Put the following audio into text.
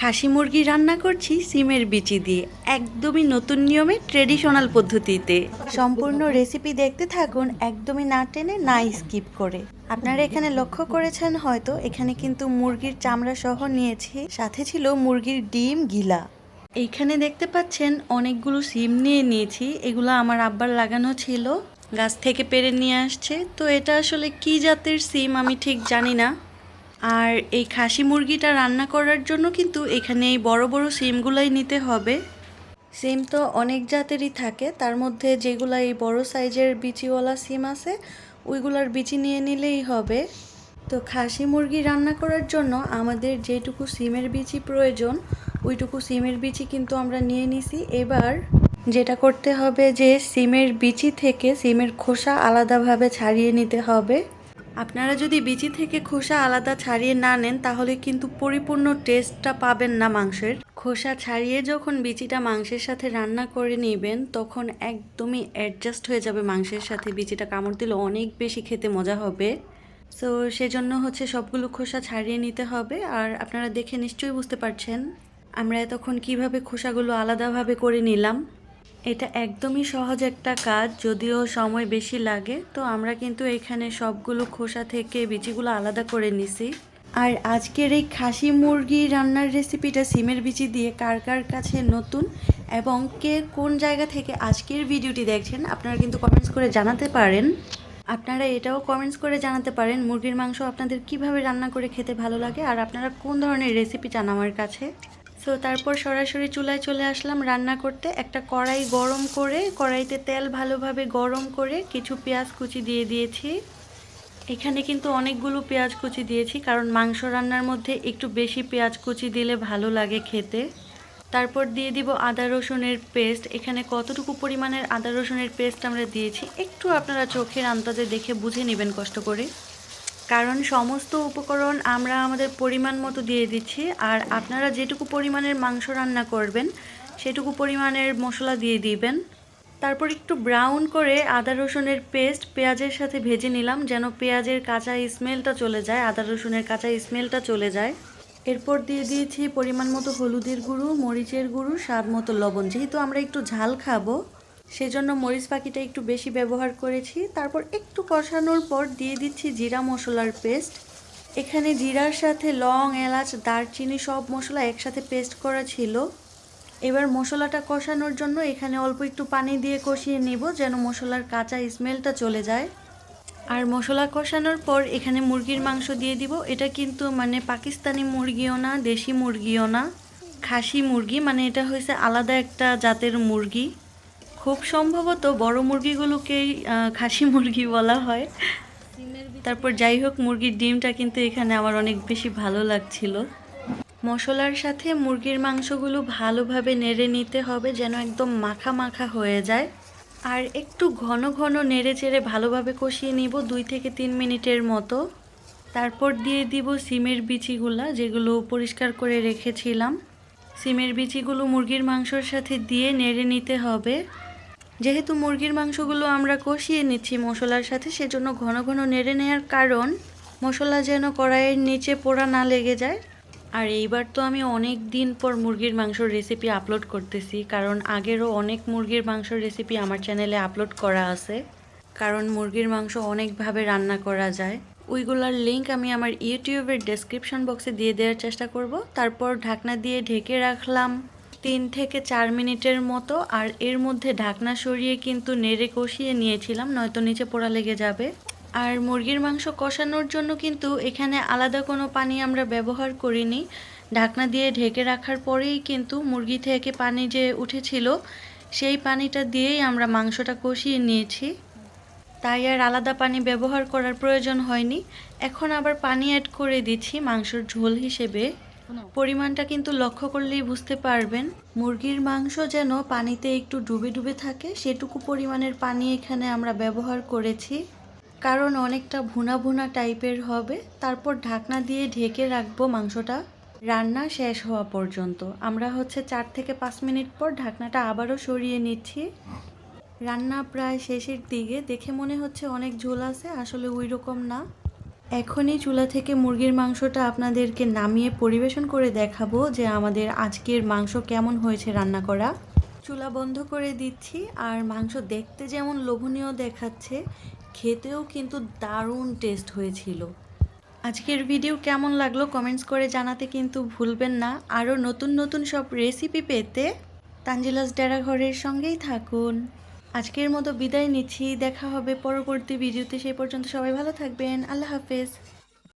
খাসি মুরগি রান্না করছি সিমের বিচি দিয়ে, একদমই নতুন নিয়মে ট্রেডিশনাল পদ্ধতিতে। সম্পূর্ণ রেসিপি দেখতে থাকুন, একদমই না টেনে না স্কিপ করে। আপনারা এখানে লক্ষ্য করেছেন হয়তো, এখানে কিন্তু মুরগির চামড়া সহ নিয়েছি, সাথে ছিল মুরগির ডিম গিলা। এইখানে দেখতে পাচ্ছেন অনেকগুলো সিম নিয়ে নিয়েছি, এগুলো আমার আব্বার লাগানো ছিল। গাছ থেকে পেরে নিয়ে আসছে, তো এটা আসলে কি জাতের সিম আমি ঠিক জানি না। আর এই খাসি মুরগিটা রান্না করার জন্য কিন্তু এখানে এই বড় বড় সিমগুলাই নিতে হবে। সিম তো অনেক জাতেরই থাকে, তার মধ্যে যেগুলা এই বড় সাইজের বিচিওয়ালা সিম আছে, ওইগুলার বিচি নিয়ে নিলেই হবে। তো খাসি মুরগি রান্না করার জন্য আমাদের যেটুকু সিমের বিচি প্রয়োজন, ওইটুকু সিমের বিচি কিন্তু আমরা নিয়ে নিছি। এবার যেটা করতে হবে যে সিমের বিচি থেকে সিমের খোসা আলাদাভাবে ছাড়িয়ে নিতে হবে। আপনারা যদি বিচি থেকে খোসা আলাদা ছাড়িয়ে না নেন, তাহলে কিন্তু পরিপূর্ণ টেস্টটা পাবেন না মাংসের। খোসা ছাড়িয়ে যখন বিচিটা মাংসের সাথে রান্না করে নেবেন, তখন একদমই অ্যাডজাস্ট হয়ে যাবে মাংসের সাথে। বিচিটা কামড় দিলে অনেক বেশি খেতে মজা হবে। সো সেজন্য হচ্ছে সবগুলো খোসা ছাড়িয়ে নিতে হবে। আর আপনারা দেখে নিশ্চয়ই বুঝতে পারছেন আমরা এতক্ষণ কীভাবে খোসাগুলো আলাদাভাবে করে নিলাম। এটা একদমই সহজ একটা কাজ, যদিও সময় বেশি লাগে। তো আমরা কিন্তু এখানে সবগুলো খোসা থেকে বিচিগুলো আলাদা করে নিছি। আর আজকের এই খাসি মুরগি রান্নার রেসিপিটা সিমের বিচি দিয়ে কার কার কাছে নতুন এবং কে কোন জায়গা থেকে আজকের ভিডিওটি দেখছেন, আপনারা কিন্তু কমেন্টস করে জানাতে পারেন। আপনারা এটাও কমেন্টস করে জানাতে পারেন, মুরগির মাংস আপনাদের কীভাবে রান্না করে খেতে ভালো লাগে, আর আপনারা কোন ধরনের রেসিপি চান আমার কাছে। সো তারপর সরাসরি চুলায় চলে আসলাম রান্না করতে। একটা কড়াই গরম করে, কড়াইতে তেল ভালোভাবে গরম করে কিছু পেঁয়াজ কুচি দিয়ে দিয়েছি। এখানে কিন্তু অনেকগুলো পেঁয়াজ কুচি দিয়েছি, কারণ মাংস রান্নার মধ্যে একটু বেশি পেঁয়াজ কুচি দিলে ভালো লাগে খেতে। তারপর দিয়ে দিব আদা রসুনের পেস্ট। এখানে কতটুকু পরিমাণের আদা রসুনের পেস্ট আমরা দিয়েছি, একটু আপনারা চোখের আন্দাজে দেখে বুঝে নেবেন কষ্ট করে। কারণ সমস্ত উপকরণ আমরা আমাদের পরিমাণ মতো দিয়ে দিচ্ছি, আর আপনারা যেটুকু পরিমাণের মাংস রান্না করবেন, সেটুকু পরিমাণের মশলা দিয়ে দিবেন। তারপর একটু ব্রাউন করে আদা রসুনের পেস্ট পেঁয়াজের সাথে ভেজে নিলাম যেন পেঁয়াজের কাঁচা স্মেলটা চলে যায়, আদা রসুনের কাঁচা স্মেলটা চলে যায়। এরপর দিয়ে দিয়েছি পরিমাণ মতো হলুদের গুঁড়ো, মরিচের গুঁড়ো, স্বাদ মতো লবণ। যেহেতু আমরা একটু ঝাল খাব সেজন্য মরিচ পাখিটা একটু বেশি ব্যবহার করেছি। তারপর একটু কষানোর পর দিয়ে দিচ্ছি জিরা মশলার পেস্ট। এখানে জিরার সাথে লং, এলাচ, দারচিনি সব মশলা একসাথে পেস্ট করা ছিল। এবার মশলাটা কষানোর জন্য এখানে অল্প একটু পানি দিয়ে কষিয়ে নিব যেন মশলার কাঁচা স্মেলটা চলে যায়। আর মশলা কষানোর পর এখানে মুরগির মাংস দিয়ে দিব। এটা কিন্তু মানে পাকিস্তানি মুরগিও না, দেশি মুরগিও না। খাসি মুরগি মানে এটা হয়েছে আলাদা একটা জাতের মুরগি। খুব সম্ভবত বড় মুরগিগুলোকেই খাসি মুরগি বলা হয়। তারপর যাই হোক, মুরগির ডিমটা কিন্তু এখানে আমার অনেক বেশি ভালো লাগছিল। মশলার সাথে মুরগির মাংসগুলো ভালোভাবে নেড়ে নিতে হবে যেন একদম মাখা মাখা হয়ে যায়। আর একটু ঘন ঘন নেড়ে চেড়ে ভালোভাবে কষিয়ে নিব দুই থেকে তিন মিনিটের মতো। তারপর দিয়ে দিব সিমের বিচিগুলা, যেগুলো পরিষ্কার করে রেখেছিলাম। সিমের বিচিগুলো মুরগির মাংসর সাথে দিয়ে নেড়ে নিতে হবে। যেহেতু মুরগির মাংসগুলো আমরা কষিয়ে নিচ্ছি মশলার সাথে, সেজন্য ঘন ঘন নেড়ে নেওয়ার কারণ মশলা যেন কড়াইয়ের নিচে পোড়া না লেগে যায়। আর এইবার তো আমি অনেক দিন পর মুরগির মাংসর রেসিপি আপলোড করতেছি, কারণ আগেরও অনেক মুরগির মাংসর রেসিপি আমার চ্যানেলে আপলোড করা আছে। কারণ মুরগির মাংস অনেকভাবে রান্না করা যায়। ওইগুলার লিংক আমি আমার ইউটিউবের ডেসক্রিপশন বক্সে দিয়ে দেওয়ার চেষ্টা করব। তারপর ঢাকনা দিয়ে ঢেকে রাখলাম। তিন থেকে চার মিনিটের মতো, আর এর মধ্যে ঢাকনা সরিয়ে কিন্তু নেড়ে কষিয়ে নিয়েছিলাম, নয়তো নিচে পোড়া লেগে যাবে। আর মুরগির মাংস কষানোর জন্য কিন্তু এখানে আলাদা কোনো পানি আমরা ব্যবহার করিনি। ঢাকনা দিয়ে ঢেকে রাখার পরেই কিন্তু মুরগি থেকে পানি যে উঠেছিল, সেই পানিটা দিয়েই আমরা মাংসটা কষিয়ে নিয়েছি। তাই আর আলাদা পানি ব্যবহার করার প্রয়োজন হয়নি। এখন আবার পানি অ্যাড করে দিচ্ছি মাংসর ঝোল হিসেবে। পরিমাণটা কিন্তু লক্ষ্য করলেই বুঝতে পারবেন। মুরগির মাংস যেন পানিতে একটু ডুবে ডুবে থাকে, সেটুকু পরিমাণের পানি এখানে আমরা ব্যবহার করেছি। কারণ অনেকটা ভুনা ভুনা টাইপের হবে। তারপর ঢাকনা দিয়ে ঢেকে রাখব মাংসটা। রান্না শেষ হওয়া পর্যন্ত। আমরা হচ্ছে চার থেকে পাঁচ মিনিট পর ঢাকনাটা আবারও সরিয়ে নিচ্ছি। রান্না প্রায় শেষের দিকে। দেখে মনে হচ্ছে অনেক ঝোল আছে, আসলে ওই রকম না। এখনই চুলা থেকে মুরগির মাংসটা আপনাদেরকে নামিয়ে পরিবেশন করে দেখাবো যে আমাদের আজকের মাংস কেমন হয়েছে রান্না করা। চুলা বন্ধ করে দিচ্ছি আর মাংস দেখতে যেমন লোভনীয় দেখাচ্ছে, খেতেও কিন্তু দারুণ টেস্ট হয়েছিল। আজকের ভিডিও কেমন লাগল কমেন্টস করে জানাতে কিন্তু ভুলবেন না। আরও নতুন নতুন সব রেসিপি পেতে তানজিলাস ডেরা ঘরের সঙ্গেই থাকুন। আজকের মতো বিদায় নিচ্ছি, দেখা হবে পরবর্তী ভিডিওতে, সেই পর্যন্ত সবাই ভালো থাকবেন, আল্লাহ হাফেজ।